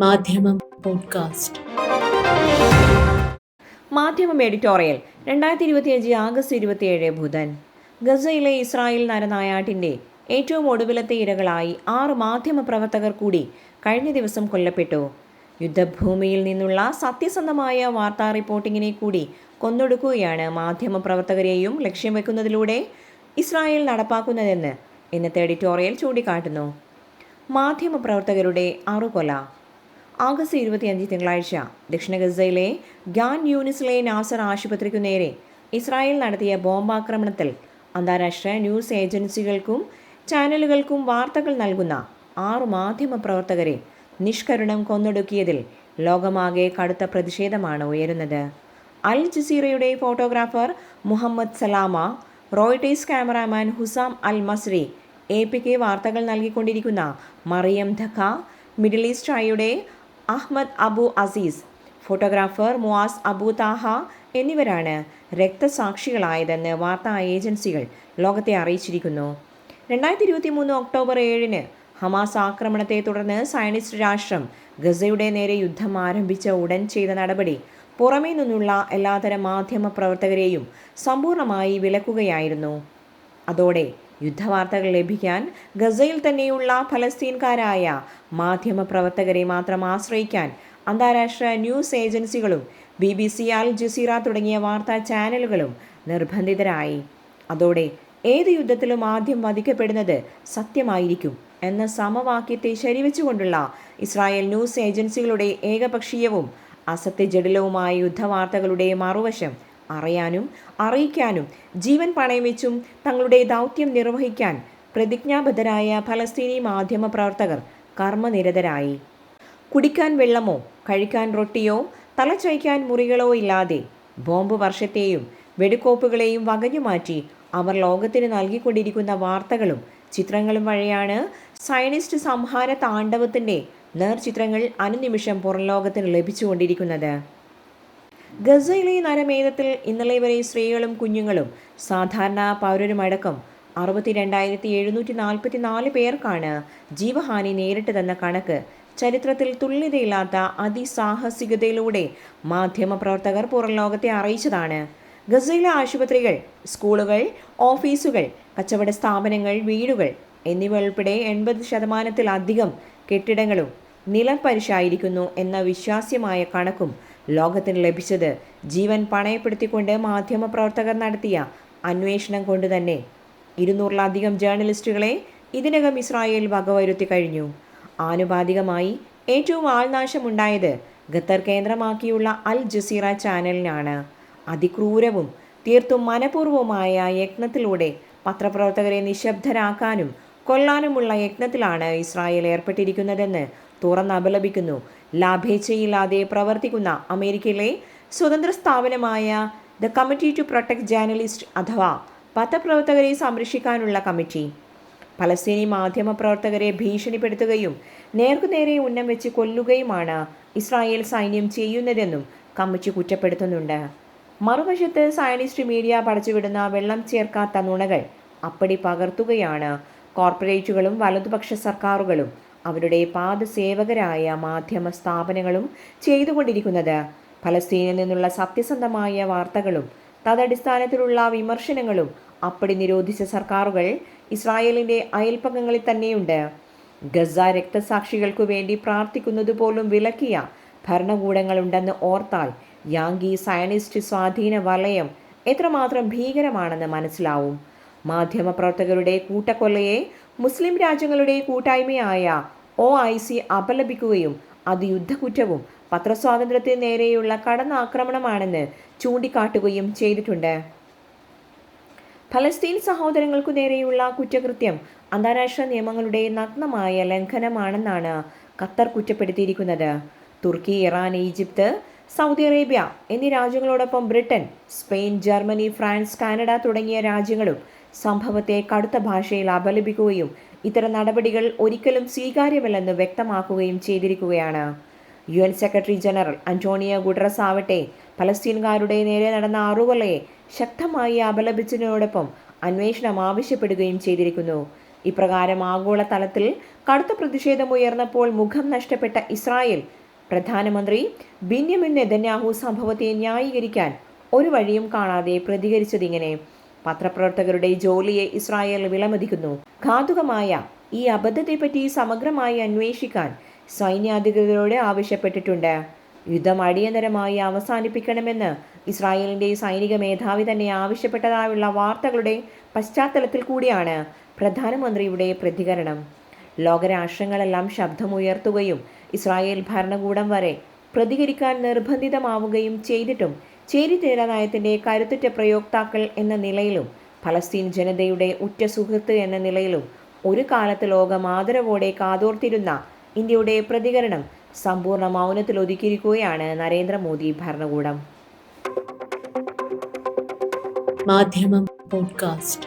മാധ്യമം പോഡ്കാസ്റ്റ്. മാധ്യമം എഡിറ്റോറിയൽ രണ്ടായിരത്തി ഇരുപത്തിയഞ്ച് ആഗസ്റ്റ് ഇരുപത്തിയേഴ് ബുധൻ. ഗസയിലെ ഇസ്രായേൽ നരനായാട്ടിന്റെ ഏറ്റവും ഒടുവിലത്തെ ഇരകളായി ആറ് മാധ്യമ പ്രവർത്തകർ കൂടി കഴിഞ്ഞ ദിവസം കൊല്ലപ്പെട്ടു. യുദ്ധഭൂമിയിൽ നിന്നുള്ള സത്യസന്ധമായ വാർത്താ റിപ്പോർട്ടിങ്ങിനെ കൂടി കൊന്നൊടുക്കുകയാണ് മാധ്യമ പ്രവർത്തകരെയും ലക്ഷ്യം വെക്കുന്നതിലൂടെ ഇസ്രായേൽ നടപ്പാക്കുന്നതെന്ന് ഇന്നത്തെ എഡിറ്റോറിയൽ ചൂണ്ടിക്കാട്ടുന്നു. മാധ്യമ പ്രവർത്തകരുടെ അറുകൊല. ആഗസ്റ്റ് ഇരുപത്തിയഞ്ച് തിങ്കളാഴ്ച. ദക്ഷിണ ഗസയിലെ ഗ്യാൻ യൂണിസിലെ നാസർ ആശുപത്രിക്കു നേരെ ഇസ്രായേൽ നടത്തിയ ബോംബാക്രമണത്തിൽ അന്താരാഷ്ട്ര ന്യൂസ് ഏജൻസികൾക്കും ചാനലുകൾക്കും വാർത്തകൾ നൽകുന്ന ആറ് മാധ്യമ പ്രവർത്തകരെ നിഷ്കരുണം കൊന്നൊടുക്കിയതിൽ ലോകമാകെ കടുത്ത പ്രതിഷേധമാണ് ഉയരുന്നത്. Al ജസീറയുടെ photographer Mohammed Salama Reuters cameraman Hussam al Masri A P K വാർത്തകൾ നൽകിക്കൊണ്ടിരിക്കുന്ന മറിയം ധക്ക മിഡിൽ ഈസ്റ്റ് ഐയുടെ Ahmed Abu Aziz photographer Moaz Abu Taha എന്നിവരാണ് രക്തസാക്ഷികളായതെന്ന് വാർത്താ ഏജൻസികൾ ലോകത്തെ അറിയിച്ചിരിക്കുന്നു. രണ്ടായിരത്തി ഇരുപത്തി മൂന്ന് ഒക്ടോബർ ഏഴിന് ഹമാസ് ആക്രമണത്തെ തുടർന്ന് സയനിസ്റ്റ് രാഷ്ട്രം ഗസയുടെ നേരെ യുദ്ധം ആരംഭിച്ച ഉടൻ ചെയ്ത നടപടി പുറമേ നിന്നുള്ള എല്ലാതരം മാധ്യമ പ്രവർത്തകരെയും സമ്പൂർണമായി വിലക്കുകയായിരുന്നു. അതോടെ യുദ്ധവാർത്തകൾ ലഭിക്കാൻ ഗസയിൽ തന്നെയുള്ള ഫലസ്തീൻകാരായ മാധ്യമപ്രവർത്തകരെ മാത്രം ആശ്രയിക്കാൻ അന്താരാഷ്ട്ര ന്യൂസ് ഏജൻസികളും B B C Al Jazeera തുടങ്ങിയ വാർത്താ ചാനലുകളും നിർബന്ധിതരായി. അതോടെ ഏത് യുദ്ധത്തിലും ആദ്യം വധിക്കപ്പെടുന്നത് സത്യമായിരിക്കും എന്ന സമവാക്യത്തെ ശരിവെച്ചുകൊണ്ടുള്ള ഇസ്രായേൽ ന്യൂസ് ഏജൻസികളുടെ ഏകപക്ഷീയവും അസത്യജടിലവുമായ യുദ്ധവാർത്തകളുടെ മറുവശം അറിയാനും അറിയിക്കാനും ജീവൻ പണയം വെച്ചും തങ്ങളുടെ ദൗത്യം നിർവഹിക്കാൻ പ്രതിജ്ഞാബദ്ധരായ ഫലസ്തീനി മാധ്യമ പ്രവർത്തകർ കർമ്മനിരതരായി. കുടിക്കാൻ വെള്ളമോ കഴിക്കാൻ റൊട്ടിയോ തലച്ചയ്ക്കാൻ മുറികളോ ഇല്ലാതെ ബോംബ് വർഷത്തെയും വെടിക്കോപ്പുകളെയും വകഞ്ഞുമാറ്റി അവർ ലോകത്തിന് നൽകിക്കൊണ്ടിരിക്കുന്ന വാർത്തകളും ചിത്രങ്ങളും വഴിയാണ് സയനിസ്റ്റ് സംഹാര താണ്ഡവത്തിന്റെ നേർചിത്രങ്ങൾ അനുനിമിഷം പുറം ലോകത്തിന് ലഭിച്ചുകൊണ്ടിരിക്കുന്നത്. ഗസയിലെ നരമേധത്തിൽ ഇന്നലെ വരെ സ്ത്രീകളും കുഞ്ഞുങ്ങളും സാധാരണ പൗരരുമടക്കം അറുപത്തിരണ്ടായിരത്തി എഴുന്നൂറ്റി നാൽപ്പത്തി നാല് പേർക്കാണ് ജീവഹാനി നേരിട്ടതെന്ന കണക്ക് ചരിത്രത്തിൽ തുല്യതയില്ലാത്ത അതിസാഹസികതയിലൂടെ മാധ്യമപ്രവർത്തകർ പുറം ലോകത്തെ അറിയിച്ചതാണ്. ഗസയിലെ ആശുപത്രികൾ സ്കൂളുകൾ ഓഫീസുകൾ കച്ചവട സ്ഥാപനങ്ങൾ വീടുകൾ എന്നിവ ഉൾപ്പെടെ എൺപത് ശതമാനത്തിലധികം കെട്ടിടങ്ങളും നിലം പരിശായിരിക്കുന്നു എന്ന വിശ്വാസ്യമായ കണക്കും ലോകത്തിന് ലഭിച്ചത് ജീവൻ പണയപ്പെടുത്തിക്കൊണ്ട് മാധ്യമപ്രവർത്തകർ നടത്തിയ അന്വേഷണം കൊണ്ട് തന്നെ. ഇരുന്നൂറിലധികം ജേർണലിസ്റ്റുകളെ ഇതിനകം ഇസ്രായേൽ വകവരുത്തി കഴിഞ്ഞു. ആനുപാതികമായി ഏറ്റവും ആൾനാശമുണ്ടായത് ഖത്തർ കേന്ദ്രമാക്കിയുള്ള അൽ ജസീറ ചാനലിനാണ്. അതിക്രൂരവും തീർത്തും മനഃപൂർവമായ യജ്ഞത്തിലൂടെ പത്രപ്രവർത്തകരെ നിശബ്ദരാക്കാനും കൊല്ലാനുമുള്ള യജ്ഞത്തിലാണ് ഇസ്രായേൽ ഏർപ്പെട്ടിരിക്കുന്നതെന്ന് തുറന്നപലപിക്കുന്നു ലാഭേച്ഛയില്ലാതെ പ്രവർത്തിക്കുന്ന അമേരിക്കയിലെ സ്വതന്ത്ര സ്ഥാപനമായ the committee to protect journalist അഥവാ പത്രപ്രവർത്തകരെ സംരക്ഷിക്കാനുള്ള കമ്മിറ്റി. പലസ്തീനി മാധ്യമ പ്രവർത്തകരെ ഭീഷണിപ്പെടുത്തുകയും നേർക്കുനേരെ ഉന്നം വെച്ച് കൊല്ലുകയുമാണ് ഇസ്രായേൽ സൈന്യം ചെയ്യുന്നതെന്നും കമ്മിറ്റി കുറ്റപ്പെടുത്തുന്നുണ്ട്. മറുവശത്ത് സയനിസ്റ്റ് മീഡിയ പടച്ചുവിടുന്ന വെള്ളം ചേർക്കാത്ത നുണകൾ അപ്പടി പകർത്തുകയാണ് കോർപ്പറേറ്റുകളും വലതുപക്ഷ സർക്കാരുകളും അവരുടെ പാദസേവകരായ മാധ്യമ സ്ഥാപനങ്ങളും ചെയ്തുകൊണ്ടിരിക്കുന്നത്. ഫലസ്തീനിൽ നിന്നുള്ള സത്യസന്ധമായ വാർത്തകളും തദടിസ്ഥാനത്തിലുള്ള വിമർശനങ്ങളും അപ്പടി നിരോധിച്ച സർക്കാരുകൾ ഇസ്രായേലിന്റെ അയൽപ്പക്കങ്ങളിൽ തന്നെയുണ്ട്. ഗസ രക്തസാക്ഷികൾക്കു വേണ്ടി പ്രാർത്ഥിക്കുന്നത് പോലും വിലക്കിയ ഭരണകൂടങ്ങളുണ്ടെന്ന് ഓർത്താൽ യാങ്കി സയനിസ്റ്റ് സ്വാധീന വലയം എത്രമാത്രം ഭീകരമാണെന്ന് മനസ്സിലാവും. മാധ്യമപ്രവർത്തകരുടെ കൂട്ടക്കൊലയെ മുസ്ലിം രാജ്യങ്ങളുടെ കൂട്ടായ്മയായ ഒ ഐ സി അപലപിക്കുകയും അത് യുദ്ധക്കുറ്റവും പത്രസ്വാതന്ത്ര്യത്തിന് നേരെയുള്ള കടന്നാക്രമണമാണെന്ന് ചൂണ്ടിക്കാട്ടുകയും ചെയ്തിട്ടുണ്ട്. ഫലസ്തീൻ സഹോദരങ്ങൾക്കു നേരെയുള്ള കുറ്റകൃത്യം അന്താരാഷ്ട്ര നിയമങ്ങളുടെ നഗ്നമായ ലംഘനമാണെന്നാണ് Qatar കുറ്റപ്പെടുത്തിയിരിക്കുന്നത്. Turkey Iran Egypt Saudi Arabia എന്നീ രാജ്യങ്ങളോടൊപ്പം Britain Spain Germany France Canada തുടങ്ങിയ രാജ്യങ്ങളും സംഭവത്തെ കടുത്ത ഭാഷയിൽ അപലപിക്കുകയും ഇത്തരം നടപടികൾ ഒരിക്കലും സ്വീകാര്യമല്ലെന്ന് വ്യക്തമാക്കുകയും ചെയ്തിരിക്കുകയാണ്. U N secretary general Antonio Guterres ആവട്ടെ പലസ്തീൻകാരുടെ നേരെ നടന്ന അറുകൊലയെ ശക്തമായി അപലപിച്ചതിനോടൊപ്പം അന്വേഷണം ആവശ്യപ്പെടുകയും ചെയ്തിരിക്കുന്നു. ഇപ്രകാരം ആഗോളതലത്തിൽ കടുത്ത പ്രതിഷേധമുയർന്നപ്പോൾ മുഖം നഷ്ടപ്പെട്ട ഇസ്രായേൽ പ്രധാനമന്ത്രി ബിന്യമിൻ നെതന്യാഹു സംഭവത്തെ ന്യായീകരിക്കാൻ ഒരു വഴിയും കാണാതെ പ്രതികരിച്ചതിങ്ങനെ. പത്രപ്രവർത്തകരുടെ ജോലിയെ ഇസ്രായേൽ വിലമതിക്കുന്നു. ഘാതുകമായ ഈ അബദ്ധത്തെപ്പറ്റി സമഗ്രമായി അന്വേഷിക്കാൻ സൈന്യാധികൃതരോട് ആവശ്യപ്പെട്ടിട്ടുണ്ട്. യുദ്ധം അടിയന്തരമായി അവസാനിപ്പിക്കണമെന്ന് ഇസ്രായേലിന്റെ സൈനിക മേധാവി തന്നെ ആവശ്യപ്പെട്ടതായുള്ള വാർത്തകളുടെ പശ്ചാത്തലത്തിൽ കൂടിയാണ് പ്രധാനമന്ത്രിയുടെ പ്രതികരണം. ലോകരാഷ്ട്രങ്ങളെല്ലാം ശബ്ദമുയർത്തുകയും ഇസ്രായേൽ ഭരണകൂടം വരെ പ്രതികരിക്കാൻ നിർബന്ധിതമാവുകയും ചെയ്തിട്ടും ചേരിതേര നയത്തിന്റെ കരുത്തുറ്റ പ്രയോക്താക്കൾ എന്ന നിലയിലും ഫലസ്തീൻ ജനതയുടെ ഉറ്റ സുഹൃത്ത് എന്ന നിലയിലും ഒരു കാലത്ത് ലോകം ആദരവോടെ കാതോർത്തിരുന്ന ഇന്ത്യയുടെ പ്രതികരണം സമ്പൂർണ മൗനത്തിൽ ഒതുക്കിയിരിക്കുകയാണ് നരേന്ദ്രമോദി ഭരണകൂടം. മാധ്യമം പോഡ്കാസ്റ്റ്.